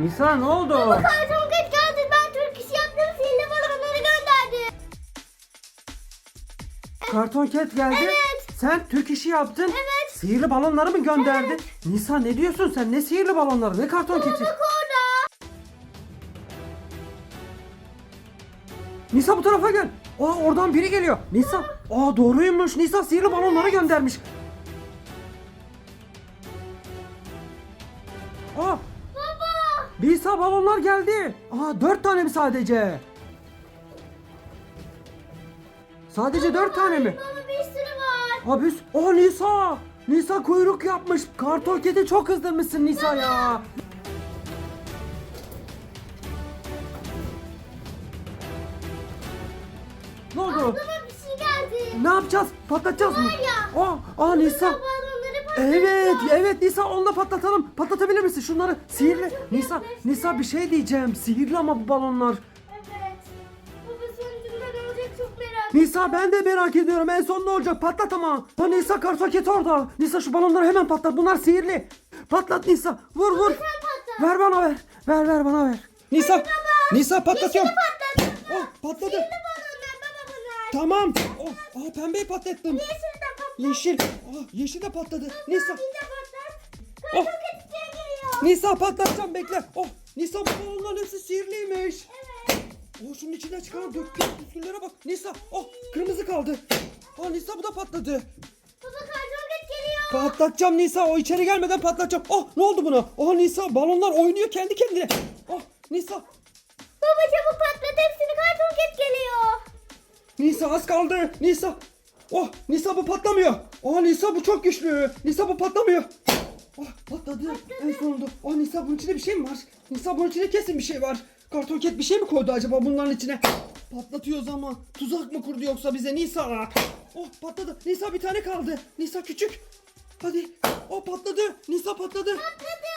Nisa ne oldu? Karton Cat geldi. Ben Türk işi yaptım. Sihirli balonları gönderdi. Karton Cat geldi. Evet. Sen Türk işi yaptın. Evet. Sihirli balonları mı gönderdi? Nisa ne diyorsun sen? Ne sihirli balonları? Ne karton keti? Bak orada. Nisa bu tarafa gel. Aa oradan biri geliyor. Nisa. Aa doğruymuş. Nisa sihirli balonları göndermiş. Aa Baba. Nisa balonlar geldi. Aa dört tane mi sadece? Sadece dört tane mi? Baba bir sürü var. Abi o Nisa. Nisa kuyruk yapmış. Karton kedi çok kızdırmışsın Nisa ya. Ne oldu? Baba bir şey geldi. Ne yapacağız? Patlatacağız mı? Var ya. Aa, aa Nisa. Patlattı. Evet, evet Nisa onu da patlatalım. Patlatabilir misin şunları? Sihirli. Nisa, Nisa bir şey diyeceğim. Sihirli ama bu balonlar. Evet. Baba sonucunda ne olacak çok merak Nisa ben de merak ediyorum. En son ne olacak? Patlat ama. Ha Nisa kartoket orada. Nisa şu balonları hemen patlat. Bunlar sihirli. Patlat Nisa. Vur vur. Sen patlat. Ver bana ver. Ver ver bana ver. Nisa. Nisa patlatıyorum. Patlattı. Oh patladı. Balonlar baba bunlar. Tamam. Oh, aa, pembeyi patlattım. Yeşil. Yeşil. Aa, yeşil de patladı. Nisa. Oh. Nisa patlatacağım bekle. Oh Nisa bu balonların hepsi sihirliymiş. Evet. Oh şunun içinden çıkan döktü püsküllere bak. Nisa. Oh kırmızı kaldı. Oh Nisa bu da patladı. Baba ket geliyor. Patlatacağım Nisa. O içeri gelmeden patlatacağım. Oh ne oldu buna? Oh Nisa balonlar oynuyor kendi kendine. Oh Nisa. Baba çabuk patlat hepsini karton ket geliyor. Nisa az kaldı. Nisa. Oh Nisa bu patlamıyor. Oh Nisa bu çok güçlü. Nisa bu patlamıyor. Oh patladı. En sonunda. Oh Nisa bunun içinde bir şey mi var? Nisa bunun içinde kesin bir şey var. Karton ket bir şey mi koydu acaba bunların içine? Patlatıyoruz ama tuzak mı kurdu yoksa bize Nisa? Oh patladı. Nisa bir tane kaldı. Nisa küçük. Hadi. Oh patladı. Nisa patladı. Patladı.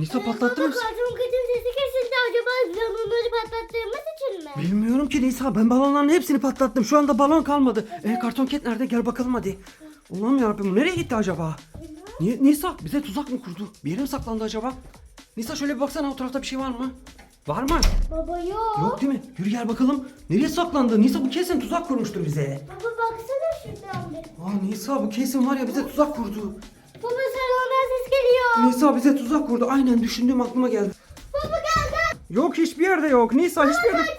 Nisa patlattı mı? karton ketin sesi kesildi acaba balonları patlattığımız için mi? Bilmiyorum ki Nisa ben balonların hepsini patlattım. Şu anda balon kalmadı. E, karton ket nerede? Gel bakalım hadi. Allah'ım yarabbim nereye gitti acaba? Ni- Nisa bize tuzak mı kurdu? Bir yere mi saklandı acaba? Nisa şöyle bir baksana o tarafta bir şey var mı? Var mı? Baba yok. Yok değil mi? Yürü gel bakalım. Nereye saklandı? Nisa bu kesin tuzak kurmuştur bize. Baba baksana şuradan bir. Aa Nisa bu kesin var ya bize tuzak kurdu. Baba geliyor. Nisa bize tuzak kurdu. Aynen düşündüğüm aklıma geldi. Baba geldi. Yok hiçbir yerde yok. Nisa hiçbir yerde.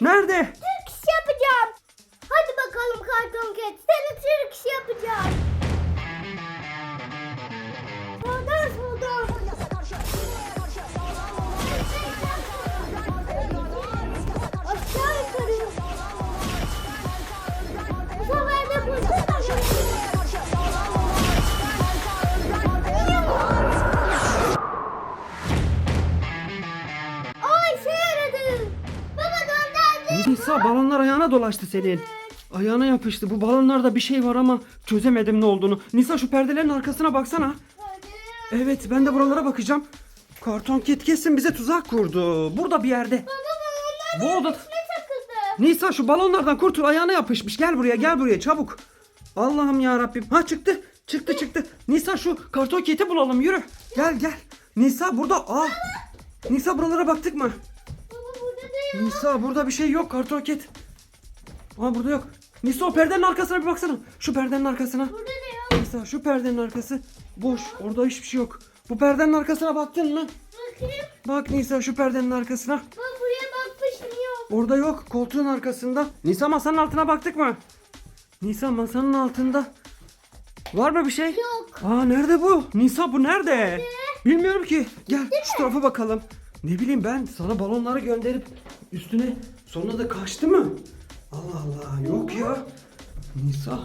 Nerede? Türk iş yapacağım. Hadi bakalım karton ket. Seni Türk iş yapacağım. Nisa balonlar ayağına dolaştı senin. Ayağına yapıştı. Bu balonlarda bir şey var ama çözemedim ne olduğunu. Nisa şu perdelerin arkasına baksana. Evet ben de buralara bakacağım. Karton kit kesin bize tuzak kurdu. Burada bir yerde. Baba Bu onlar oda... ne takıldı? Nisa şu balonlardan kurtul ayağına yapışmış. Gel buraya gel buraya çabuk. Allah'ım ya Rabbim. Ha çıktı. Çıktı çıktı. Nisa şu karton kiti bulalım yürü. Gel gel. Nisa burada. Aa. Nisa buralara baktık mı? Nisa burada bir şey yok karton kit. Aa burada yok. Nisa o perdenin arkasına bir baksana. Şu perdenin arkasına. Burada da yok. Nisa şu perdenin arkası boş. Orada hiçbir şey yok. Bu perdenin arkasına baktın mı? Bakayım. Bak Nisa şu perdenin arkasına. Baba buraya bakmışım yok. Orada yok. Koltuğun arkasında. Nisa masanın altına baktık mı? Nisa masanın altında. Var mı bir şey? Yok. Aa nerede bu? Nisa bu nerede? Bilmiyorum ki. Gel şu tarafa bakalım. Ne bileyim ben sana balonları gönderip üstüne sonra da kaçtı mı? Allah Allah yok ya. Nisa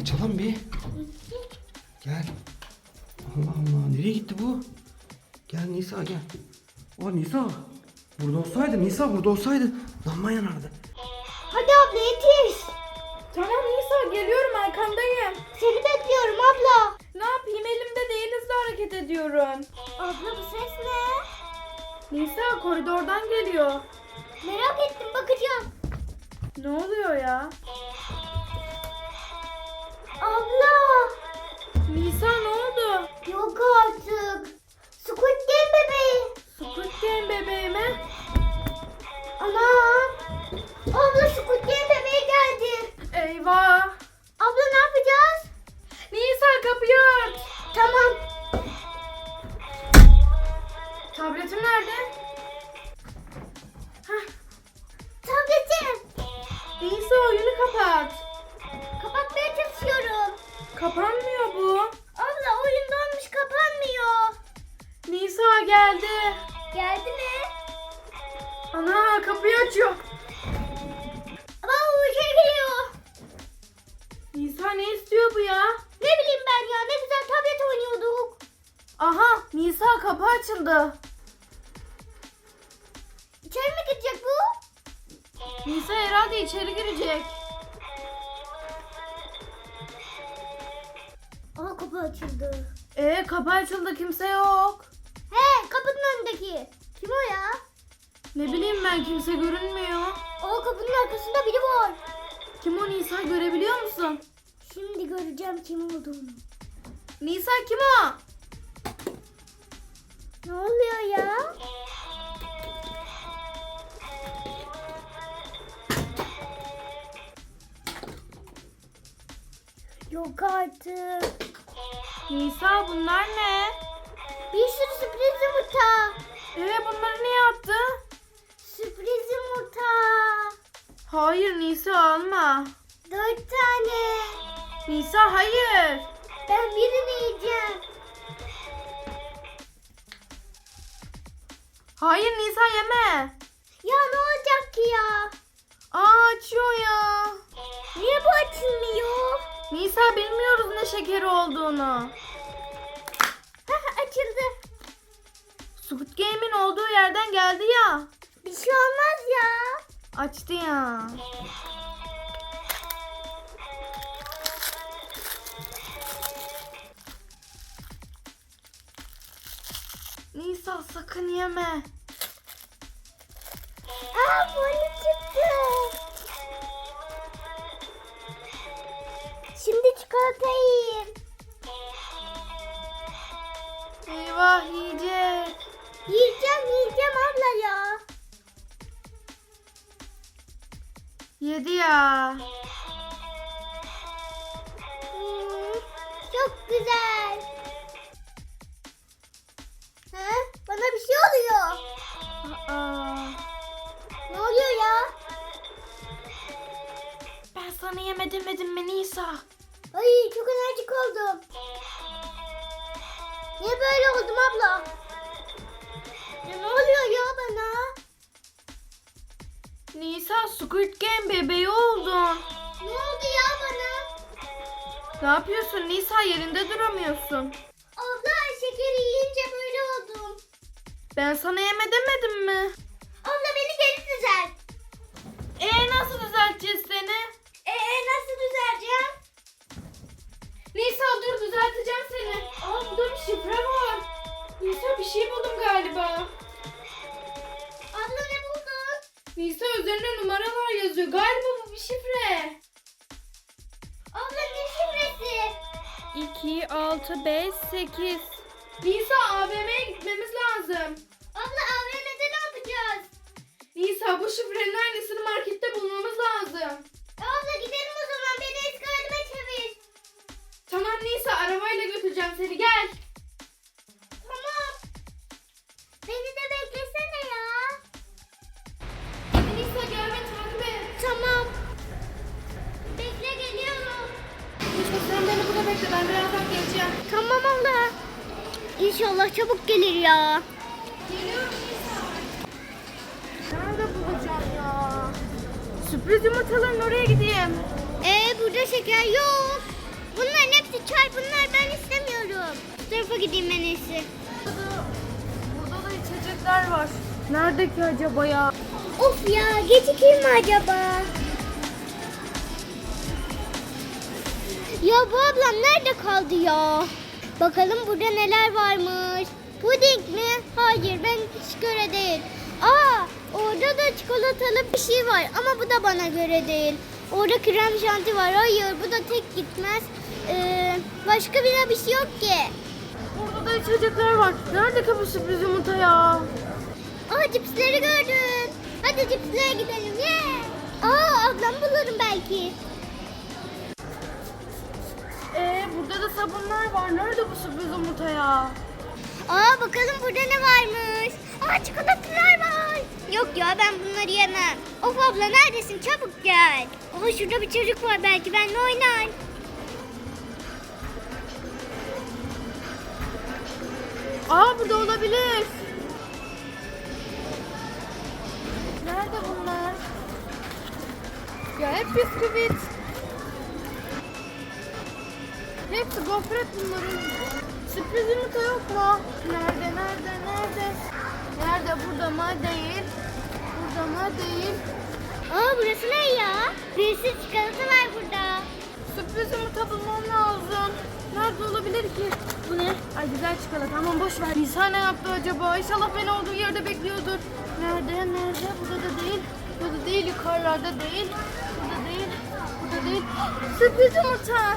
açalım bir. Gel. Allah Allah nereye gitti bu? Gel Nisa gel. O Nisa. Burada olsaydı Nisa burada olsaydı lamba yanardı. Hadi abla yetiş. Tamam Nisa geliyorum arkandayım. Seni bekliyorum abla. Ne yapayım elimde değil hızlı hareket ediyorum. Abla bu ses ne? Nisa koridordan geliyor. Merak ettim bakacağım. Ne oluyor ya? Abla. Nisa ne oldu? Yok artık. Squid Game bebeği. Game bebeğime. Ana. Abla Squid Game bebeği geldi. Eyvah. Abla ne yapacağız? Nisa kapıyı aç. Tamam. Tabletim nerede? Oyunu kapat. Kapatmaya çalışıyorum. Kapanmıyor bu. Abla oyun donmuş kapanmıyor. Nisa geldi. Geldi mi? Ana kapıyı açıyor. Ama o şey geliyor. Nisa ne istiyor bu ya? Ne bileyim ben ya ne güzel tablet oynuyorduk. Aha Nisa kapı açıldı. İçeri mi bu? Nisa herhalde içeri girecek. Aa kapı açıldı. Ee kapı açıldı kimse yok. He kapının önündeki. Kim o ya? Ne bileyim ben kimse görünmüyor. O kapının arkasında biri var. Kim o Nisa görebiliyor musun? Şimdi göreceğim kim olduğunu. Nisa kim o? Ne oluyor ya? Yok artık. Nisa bunlar ne? Bir sürü sürpriz yumurta. Ee bunları niye attı? Sürpriz yumurta. Hayır Nisa alma. Dört tane. Nisa hayır. Ben birini yiyeceğim. Hayır Nisa yeme. Ya ne olacak ki ya? Aa açıyor ya. Niye bu açılmıyor? Nisa bilmiyoruz ne şekeri olduğunu. Hah açıldı. Squid Game'in olduğu yerden geldi ya. Bir şey olmaz ya. Açtı ya. Nisa sakın yeme. Aa böyle çıktı. Şimdi çikolata yiyeyim. Eyvah yiyecek. Yiyeceğim yiyeceğim abla ya. Yedi ya. Hmm, çok güzel. He? Bana bir şey oluyor. Aa, Ne oluyor ya? ben sana yeme demedim mi Nisa? Ay çok enerjik oldum. Niye böyle oldum abla? Ya ne oluyor ya bana? Nisa Squid Game bebeği oldun. Ne oldu ya bana? Ne yapıyorsun Nisa yerinde duramıyorsun. Abla şekeri yiyince böyle oldum. Ben sana yeme demedim mi? Abla beni geri düzelt. Ee nasıl düzelteceğiz seni? Nisa dur düzelteceğim seni. Aa burada bir şifre var. Nisa bir şey buldum galiba. Abla ne buldun? Nisa üzerinde numaralar yazıyor. Galiba bu bir şifre. Abla ne şifresi? 2, 6, 5, 8. Nisa AVM'ye gitmemiz lazım. Abla AVM'de ne yapacağız? Nisa bu şifrenin aynısını markette bulmamız lazım. Ya. Geliyorum. Nerede bulacağım ya? Sürpriz yumurtaların oraya gideyim. Ee burada şeker yok. Bunların hepsi çay. Bunlar ben istemiyorum. Bu tarafa gideyim en iyisi. Burada, burada da içecekler var. Nerede ki acaba ya? Of ya gecikeyim mi acaba? Ya bu ablam nerede kaldı ya? Bakalım burada neler varmış. Puding mi? Hayır ben hiç göre değil. Aa orada da çikolatalı bir şey var ama bu da bana göre değil. Orada krem şanti var. Hayır bu da tek gitmez. Ee, başka bir bir şey yok ki. Burada da içecekler var. Nerede bu sürpriz yumurta ya? Aa cipsleri gördüm. Hadi cipslere gidelim. Yeah. Aa ablam bulurum belki. Ee, burada da sabunlar var. Nerede bu sürpriz yumurta ya? Aa bakalım burada ne varmış. Aa çikolatalar var. Yok ya ben bunları yemem. Of abla neredesin çabuk gel. Aa şurada bir çocuk var belki benimle oynar. Aa burada olabilir. Nerede bunlar? Ya hep bisküvit. Hepsi gofret bunların. Sürpriz yumurta yok mu? Nerede, nerede, nerede? Nerede? Burada mı? Değil. Burada mı? Değil. Aa burası ne ya? Bir sürü çikolata var burada. Sürpriz yumurta bulmam lazım. Nerede olabilir ki? Bu ne? Ay güzel çikolata. Aman boş ver. Nisa ne yaptı acaba? İnşallah beni olduğu yerde bekliyordur. Nerede? Nerede? Burada da değil. Burada değil. Yukarılarda değil. Burada değil. Burada değil. Sürpriz yumurta.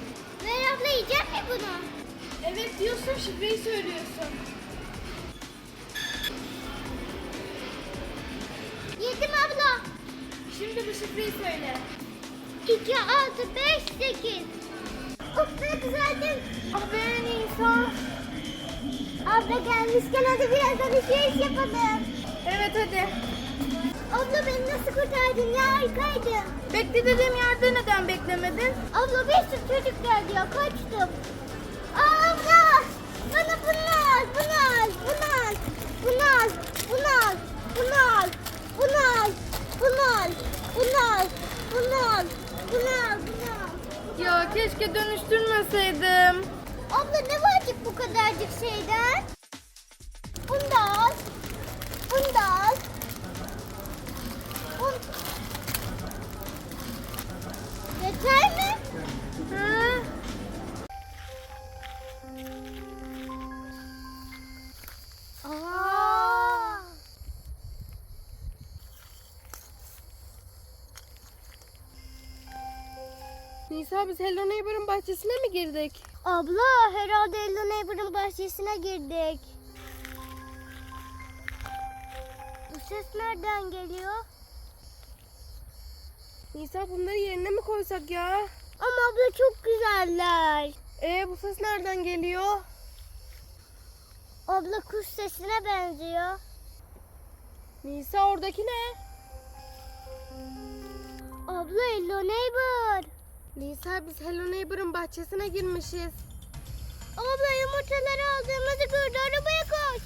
Ver abla yiyecek mi bunu? Evet diyorsun şifreyi söylüyorsun. Yedim abla. Şimdi bu şifreyi söyle. 2, 6, 5, 8. Of ne güzeldim. Ah be Nisa. Abla gelmişken hadi biraz alışveriş yapalım. Evet hadi. Abla beni nasıl kurtardın ya harikaydın. Bekle dediğim yerde neden beklemedin? Abla bir sürü çocuk geldi ya kaçtım. Aa, abla bana bunu al bunu al bunu al bunu al bunu al bunu al bunu al bunu al bunu al bunu al bunu al bunu al. Ya keşke dönüştürmeseydim. Abla ne varcık bu kadarcık şeyden? Biz Hello Neighbor'ın bahçesine mi girdik? Abla herhalde Hello Neighbor'ın bahçesine girdik. Bu ses nereden geliyor? Nisa bunları yerine mi koysak ya? Ama abla çok güzeller. Ee bu ses nereden geliyor? Abla kuş sesine benziyor. Nisa oradaki ne? Abla Hello Neighbor. Nisa biz Hello Neighbor'ın bahçesine girmişiz. Abla yumurtaları aldığımızı gördü. Arabaya koş.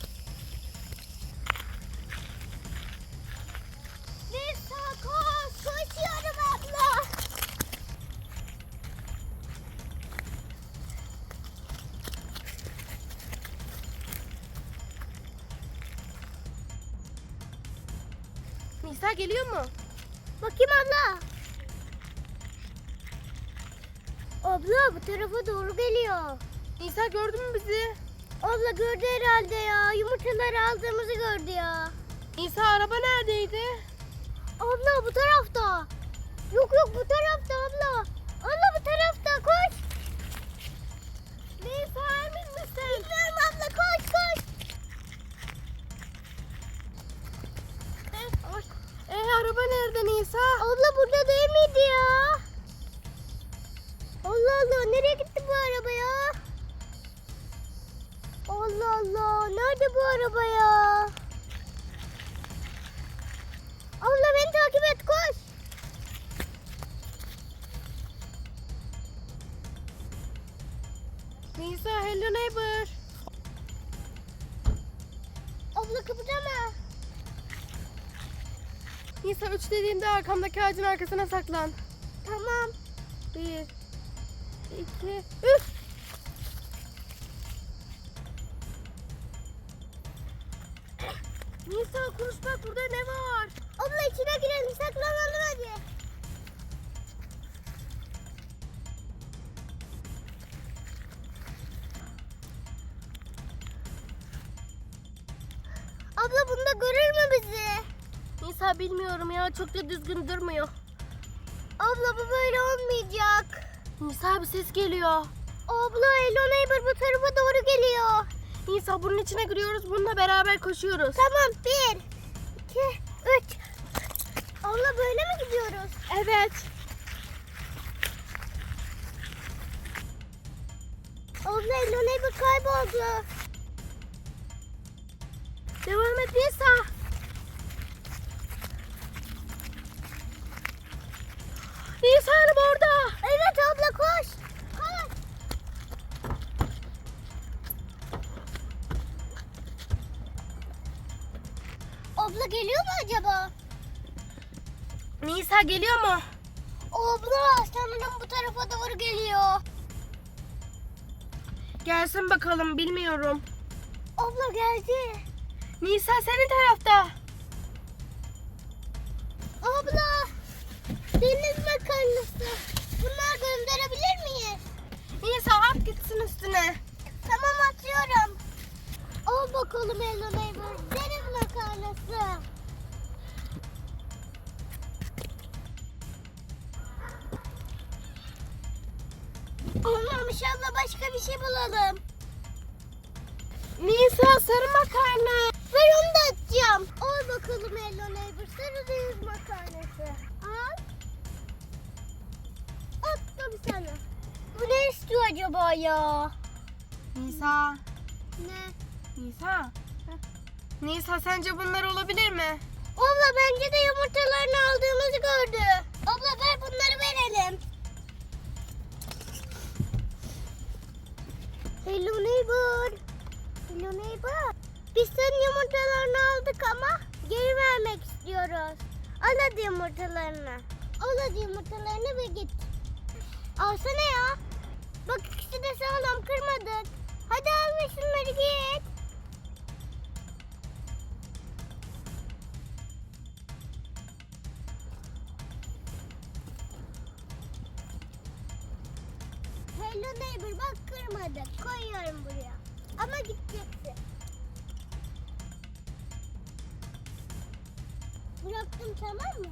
Nisa koş. Koşuyorum abla. Nisa geliyor mu? Bakayım abla. Abla bu tarafa doğru geliyor. Nisa gördün mü bizi? Abla gördü herhalde ya. Yumurtaları aldığımızı gördü ya. Nisa araba neredeydi? Abla bu tarafta. Yok yok bu tarafta abla. Abla bu tarafta koş. Nisa emin misin? Bilmiyorum abla koş koş. Ee araba nerede Nisa? Abla burada değil miydi ya? Allah Allah nereye gitti bu araba ya? Allah Allah nerede bu araba ya? Abla beni takip et koş. Nisa Hello Neighbor. Abla kıpırdama. Nisa 3 dediğimde arkamdaki ağacın arkasına saklan. Tamam. 1 2 3 Nisa konuş bak burada ne var? Abla içine girelim saklanalım hadi. Abla bunda görür mü bizi? Nisa bilmiyorum ya çok da düzgün durmuyor. Abla bu böyle olmayacak. Nisa bir ses geliyor. Abla Hello Neighbor bu tarafa doğru geliyor. Nisa bunun içine giriyoruz bununla beraber koşuyoruz. Tamam bir, iki, üç. Abla böyle mi gidiyoruz? Evet. Abla Hello Neighbor kayboldu. Devam et Nisa. Nisa geliyor mu? Abla sanırım bu tarafa doğru geliyor. Gelsin bakalım bilmiyorum. Abla geldi. Nisa senin tarafta. Abla deniz makarnası. Bunlar gönderebilir miyiz? Nisa at gitsin üstüne. Tamam atıyorum. Al bakalım Hello Neighbor. Deniz makarnası. Olmamış abla başka bir şey bulalım. Nisa sarı makarna. Ver onu da atacağım. Al bakalım Hello Neighbor. Sarı deniz makarnası. Al. Attım sana. Bu ne istiyor acaba ya? Nisa. Ne? Nisa. Nisa sence bunlar olabilir mi? Abla bence de yumurtalarını aldığımızı gördü. Abla ver bunları verelim. Hello neighbor. Hello neighbor. Biz senin yumurtalarını aldık ama geri vermek istiyoruz. Al hadi yumurtalarını. Al hadi yumurtalarını ve git. Alsana ya. Bak ikisi de sağlam kırmadık. Hadi al git. Koyuyorum buraya. Ama gideceksin. Bıraktım tamam mı?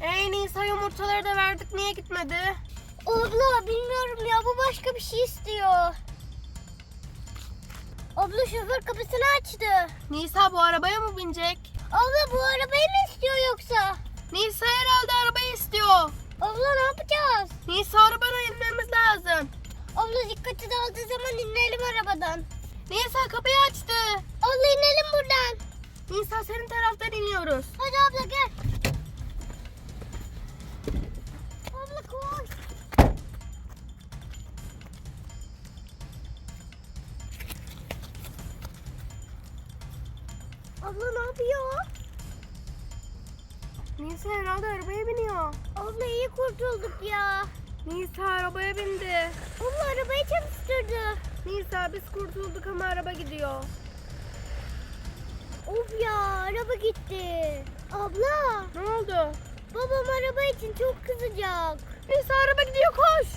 Ey Nisa yumurtaları da verdik niye gitmedi? Abla bilmiyorum ya bu başka bir şey istiyor. Abla şoför kapısını açtı. Nisa bu arabaya mı binecek? Abla bu arabayı mı istiyor yoksa? Nisa herhalde arabayı istiyor. Abla ne yapacağız? Nisa arabadan inmemiz lazım. Abla dikkati dağıldığı zaman inelim arabadan. Nisa kapıyı açtı. Abla inelim buradan. Nisa senin taraftan iniyoruz. Hadi abla gel. Abla koş. Abla ne yapıyor? Nisa herhalde arabaya biniyor. Abla iyi kurtulduk ya. Nisa arabaya bindi. Abla arabayı çalıştırdı. Nisa biz kurtulduk ama araba gidiyor. Of ya araba gitti. Abla Ne oldu? babam araba için çok kızacak. Nisa araba gidiyor koş.